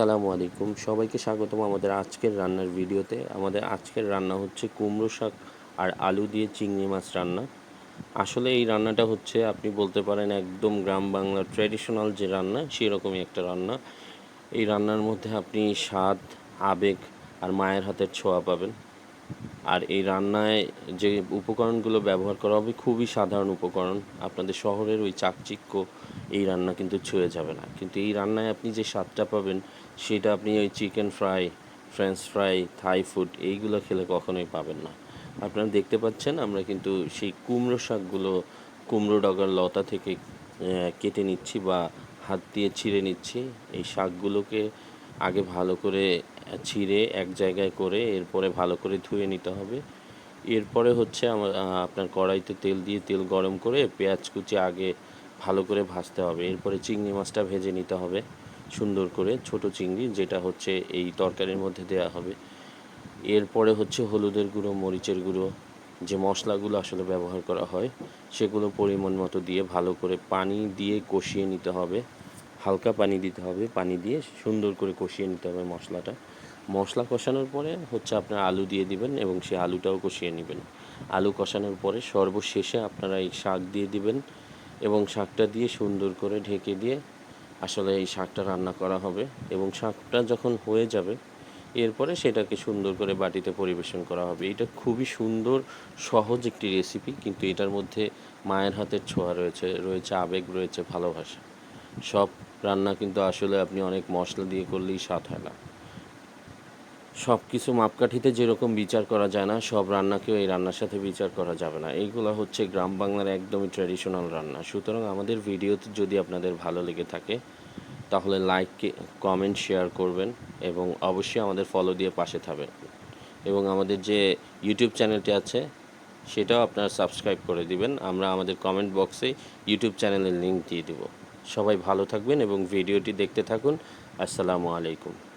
আসসালামু আলাইকুম। সবাইকে স্বাগতম আমাদের আজকের রান্নার ভিডিওতে। আমাদের আজকের রান্না হচ্ছে কুমড়ো শাক আর আলু দিয়ে চিংড়ি মাছ রান্না। আসলে এই রান্নাটা হচ্ছে, আপনি বলতে পারেন, একদম গ্রাম বাংলার ট্র্যাডিশনাল যে রান্না, সেরকমই একটা রান্না। এই রান্নার মধ্যে আপনি স্বাদ, আবেগ আর মায়ের হাতের ছোঁয়া পাবেন। আর এই রান্নায় যে উপকরণগুলো ব্যবহার করা হবে, খুবই সাধারণ উপকরণ। আপনাদের শহরের ওই চাকচিক্য, এই রান্না কিন্তু ছুঁয়ে যাবে না। কিন্তু এই রান্নায় আপনি যে স্বাদটা পাবেন সেটা আপনি ওই chicken fry French fry Thai food এইগুলো খেলে কখনোই পাবেন না। আপনারা দেখতে পাচ্ছেন আমরা কিন্তু সেই কুমড়ো শাকগুলো, কুমড়ো ডগার লতা থেকে কেটে নিচ্ছি বা হাত দিয়ে ছিঁড়ে নিচ্ছি। এই শাকগুলোকে আগে ভালো করে ছিঁড়ে এক জায়গায় করে এরপরে ভালো করে ধুয়ে নিতে হবে। এরপরে হচ্ছে আমার আপনার কড়াইতে তেল দিয়ে তেল গরম করে পেঁয়াজ কুচি আগে ভালো করে ভাজতে হবে। এরপরে চিংড়ি মাছটা ভেজে নিতে হবে। সুন্দর করে ছোট চিংড়ি, যেটা হচ্ছে এই তরকারির মধ্যে দেওয়া হবে। এরপরে হচ্ছে হলুদের গুঁড়ো, মরিচের গুঁড়ো, যে মশলাগুলো আসলে ব্যবহার করা হয়, সেগুলো পরিমাণ মতো দিয়ে ভালো করে পানি দিয়ে কষিয়ে নিতে হবে। হালকা পানি দিতে হবে, পানি দিয়ে সুন্দর করে কষিয়ে নিতে হবে মশলাটা। মশলা কষানোর পরে হচ্ছে আপনার আলু দিয়ে দিবেন এবং সেই আলুটাও কষিয়ে নেবেন। আলু কষানোর পরে সর্বশেষে আপনারা এই শাক দিয়ে দিবেন এবং শাকটা দিয়ে সুন্দর করে ঢেকে দিয়ে আসলে এই শাকটা রান্না করা হবে এবং শাকটা যখন হয়ে যাবে, এরপরে সেটাকে সুন্দর করে বাটিতে পরিবেশন করা হবে। এটা খুবই সুন্দর, সহজ একটি রেসিপি কিন্তু এটার মধ্যে মায়ের হাতের ছোঁয়া রয়েছে রয়েছে আবেগ, রয়েছে ভালোবাসা। সব রান্না কিন্তু আসলে আপনি অনেক মশলা দিয়ে করলেই স্বাদ হয় না। সব কিছু মাপকাঠিতে যেরকম বিচার করা যায় না, সব রান্নাকেও এই রান্নার সাথে বিচার করা যাবে না। এইগুলো হচ্ছে গ্রাম বাংলার একদমই ট্র্যাডিশনাল রান্না। সুতরাং আমাদের ভিডিওতে যদি আপনাদের ভালো লেগে থাকে, তাহলে লাইক কমেন্ট শেয়ার করবেন এবং অবশ্যই আমাদের ফলো দিয়ে পাশে থাকবেন। এবং আমাদের যে ইউটিউব চ্যানেলটি আছে, সেটাও আপনারা সাবস্ক্রাইব করে দিবেন। আমরা আমাদের কমেন্ট বক্সে ইউটিউব চ্যানেলের লিঙ্ক দিয়ে দিব। সবাই ভালো থাকবেন এবং ভিডিওটি দেখতে থাকুন। আসসালামু আলাইকুম।